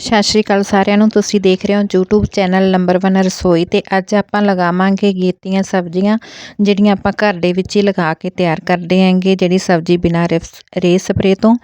ਸਤਿ ਸ਼੍ਰੀ ਅਕਾਲ ਸਾਰਿਆਂ ਨੂੰ। ਤੁਸੀਂ ਦੇਖ ਰਹੇ ਹੋ YouTube ਚੈਨਲ ਨੰਬਰ 1 ਰਸੋਈ ਤੇ ਅੱਜ ਆਪਾਂ ਲਗਾਵਾਂਗੇ ਗੇਤੀਆਂ ਸਬਜ਼ੀਆਂ, ਜਿਹੜੀਆਂ ਆਪਾਂ ਘਰ ਦੇ ਵਿੱਚ ਹੀ ਲਗਾ ਕੇ ਤਿਆਰ ਕਰਦੇ ਆਂਗੇ ਜਿਹੜੀ ਸਬਜ਼ੀ ਬਿਨਾਂ ਰੇ ਸਪਰੇ ਤੋਂ।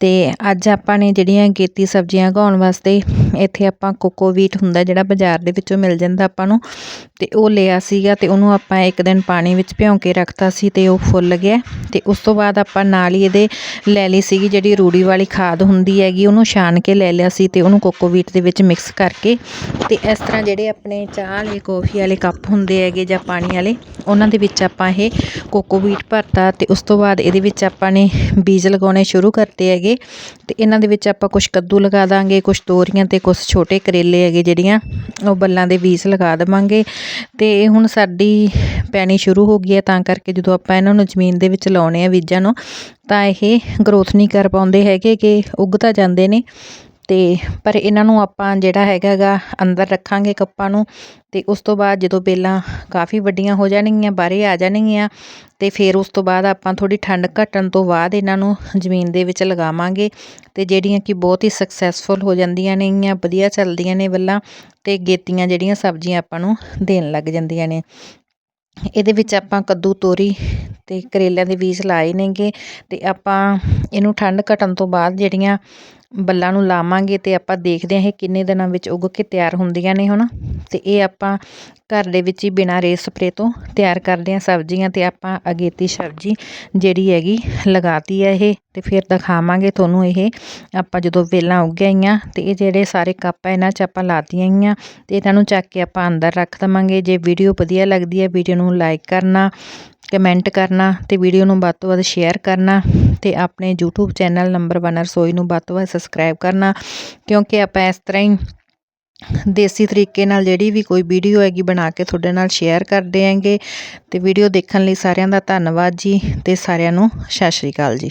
ਤੇ ਅੱਜ ਆਪਾਂ ਨੇ ਜਿਹੜੀਆਂ ਖੇਤੀ ਸਬਜ਼ੀਆਂ ਉਗਾਉਣ ਵਾਸਤੇ ਇੱਥੇ ਆਪਾਂ ਕੋਕੋਵੀਟ ਹੁੰਦਾ ਜਿਹੜਾ ਬਾਜ਼ਾਰ ਦੇ ਵਿੱਚੋਂ ਮਿਲ ਜਾਂਦਾ ਆਪਾਂ ਨੂੰ ਅਤੇ ਉਹ ਲਿਆ ਸੀਗਾ ਅਤੇ ਉਹਨੂੰ ਆਪਾਂ ਇੱਕ ਦਿਨ ਪਾਣੀ ਵਿੱਚ ਭਿਉਂ ਕੇ ਰੱਖਤਾ ਸੀ ਅਤੇ ਉਹ ਫੁੱਲ ਗਿਆ। ਅਤੇ ਉਸ ਤੋਂ ਬਾਅਦ ਆਪਾਂ ਨਾਲ ਹੀ ਇਹਦੇ ਲੈ ਲਈ ਸੀਗੀ ਜਿਹੜੀ ਰੂੜੀ ਵਾਲੀ ਖਾਦ ਹੁੰਦੀ ਹੈਗੀ, ਉਹਨੂੰ ਛਾਣ ਕੇ ਲੈ ਲਿਆ ਸੀ ਅਤੇ ਉਹਨੂੰ ਕੋਕੋਵੀਟ ਦੇ ਵਿੱਚ ਮਿਕਸ ਕਰਕੇ ਅਤੇ ਇਸ ਤਰ੍ਹਾਂ ਜਿਹੜੇ ਆਪਣੇ ਚਾਹ ਵਾਲੇ, ਕੌਫੀ ਵਾਲੇ ਕੱਪ ਹੁੰਦੇ ਹੈਗੇ ਜਾਂ ਪਾਣੀ ਵਾਲੇ, ਉਹਨਾਂ ਦੇ ਵਿੱਚ ਆਪਾਂ ਇਹ ਕੋਕੋਵੀਟ ਭਰਤਾ ਅਤੇ ਉਸ ਤੋਂ ਬਾਅਦ ਇਹਦੇ ਵਿੱਚ ਆਪਾਂ ਨੇ ਬੀਜ ਲਗਾਉਣੇ ਸ਼ੁਰੂ ਕਰਤੇ ਹੈਗੇ। ਤੇ ਇਹਨਾਂ ਦੇ ਵਿੱਚ ਆਪਾਂ ਕੁਝ ਕੱਦੂ ਲਗਾ ਦਾਂਗੇ ਕੁਝ ਤੋਰੀਆਂ ਤੇ ਕੁਝ ਛੋਟੇ ਕਰੇਲੇ ਹੈਗੇ ਜਿਹੜੀਆਂ, ਉਹ ਬੱਲਾਂ ਦੇ ਬੀਜ ਲਗਾ ਦੇਵਾਂਗੇ। ਤੇ ਹੁਣ ਸਾਡੀ ਪੈਣੀ ਸ਼ੁਰੂ ਹੋ ਗਈ ਹੈ, ਤਾਂ ਕਰਕੇ ਜਦੋਂ ਆਪਾਂ ਇਹਨਾਂ ਨੂੰ ਜ਼ਮੀਨ ਦੇ ਵਿੱਚ ਲਾਉਣੇ ਆ ਬੀਜਾਂ ਨੂੰ, ਤਾਂ ਇਹ ਗਰੋਥ ਨਹੀਂ ਕਰ ਪਾਉਂਦੇ ਹੈਗੇ ਕਿ ਉੱਗ ਤਾਂ ਜਾਂਦੇ ਨੇ। ਤੇ ਪਰ ਇਹਨਾਂ ਨੂੰ ਆਪਾਂ ਜਿਹੜਾ ਹੈਗਾ ਅੰਦਰ ਰੱਖਾਂਗੇ ਕੱਪਾਂ ਨੂੰ, ਤੇ ਉਸ ਤੋਂ ਬਾਅਦ ਜਦੋਂ ਬੇਲਾਂ ਕਾਫੀ ਵੱਡੀਆਂ ਹੋ ਜਾਣਗੀਆਂ, ਬਾਹਰੇ ਆ ਜਾਣਗੀਆਂ ਤੇ ਫਿਰ ਉਸ ਤੋਂ ਬਾਅਦ ਆਪਾਂ ਥੋੜੀ ਠੰਡ ਘਟਣ ਤੋਂ ਬਾਅਦ ਇਹਨਾਂ ਨੂੰ ਜ਼ਮੀਨ ਦੇ ਵਿੱਚ ਲਗਾਵਾਂਗੇ ਤੇ ਜਿਹੜੀਆਂ ਕਿ ਬਹੁਤ ਹੀ ਸਕਸੈਸਫੁਲ ਹੋ ਜਾਂਦੀਆਂ ਨੇਗੀਆਂ ਵਧੀਆ ਚੱਲਦੀਆਂ ਨੇ ਵੱਲਾਂ ਤੇ ਗੇਤੀਆਂ ਜਿਹੜੀਆਂ ਸਬਜ਼ੀਆਂ ਆਪਾਂ ਨੂੰ ਦੇਣ ਲੱਗ ਜਾਂਦੀਆਂ ਨੇ। ਇਹਦੇ ਵਿੱਚ ਆਪਾਂ ਕੱਦੂ, ਤੋਰੀ ਤੇ ਕਰੇਲਿਆਂ ਦੇ ਬੀਜ ਲਾਏ ਨੇਗੇ ਤੇ ਆਪਾਂ ਇਹਨੂੰ ਠੰਡ ਘਟਣ ਤੋਂ ਬਾਅਦ ਜਿਹੜੀਆਂ ਬੱਲਾਂ ਨੂੰ ਲਾਵਾਂਗੇ ਤੇ ਆਪਾਂ ਦੇਖਦੇ ਹਾਂ ਇਹ ਕਿੰਨੇ ਦਿਨਾਂ ਵਿੱਚ ਉੱਗ ਕੇ ਤਿਆਰ ਹੁੰਦੀਆਂ ਨੇ ਹੁਣ ਤੇ ਇਹ ਆਪਾਂ ਘਰ ਦੇ ਵਿੱਚ ਹੀ ਬਿਨਾਂ ਰੇਸ ਸਪਰੇ ਤੋਂ ਤਿਆਰ ਕਰਦੇ ਹਾਂ ਸਬਜ਼ੀਆਂ ਤੇ ਆਪਾਂ ਅਗੇਤੀ ਸਬਜ਼ੀ ਜਿਹੜੀ ਹੈਗੀ ਲਗਾਤੀ ਹੈ ਇਹ ਤੇ ਫਿਰ ਦਿਖਾਵਾਂਗੇ ਤੁਹਾਨੂੰ ਇਹ ਆਪਾਂ ਜਦੋਂ ਵੇਲਾਂ ਉੱਗ ਗਈਆਂ ਤੇ ਇਹ ਜਿਹੜੇ ਸਾਰੇ ਕੱਪ ਆ ਇਹਨਾਂ 'ਚ ਆਪਾਂ ਲਾਤੀਆਂ ਗਈਆਂ ਤੇ ਇਹਨਾਂ ਨੂੰ ਚੱਕ ਕੇ ਆਪਾਂ ਅੰਦਰ ਰੱਖ ਦਵਾਂਗੇ। ਜੇ ਵੀਡੀਓ ਵਧੀਆ ਲੱਗਦੀ ਹੈ ਵੀਡੀਓ ਨੂੰ ਲਾਈਕ ਕਰਨਾ, ਕਮੈਂਟ ਕਰਨਾ ਤੇ ਵੀਡੀਓ ਨੂੰ ਵੱਧ ਤੋਂ ਵੱਧ ਸ਼ੇਅਰ ਕਰਨਾ ਤੇ ਆਪਣੇ YouTube ਚੈਨਲ ਨੰਬਰ 1 ਰਸੋਈ ਨੂੰ ਵੱਧ ਤੋਂ ਵੱਧ ਸਬਸਕ੍ਰਾਈਬ ਕਰਨਾ, ਕਿਉਂਕਿ ਆਪਾਂ ਇਸ ਤਰ੍ਹਾਂ ਹੀ ਦੇਸੀ ਤਰੀਕੇ ਨਾਲ ਜਿਹੜੀ ਵੀ ਕੋਈ ਵੀਡੀਓ ਹੈਗੀ ਬਣਾ ਕੇ ਤੁਹਾਡੇ ਨਾਲ ਸ਼ੇਅਰ ਕਰਦੇ ਆਂਗੇ ਤੇ ਵੀਡੀਓ ਦੇਖਣ ਲਈ ਸਾਰਿਆਂ ਦਾ ਧੰਨਵਾਦ ਜੀ, ਤੇ ਸਾਰਿਆਂ ਨੂੰ ਸਤਿ ਸ਼੍ਰੀ ਅਕਾਲ ਜੀ।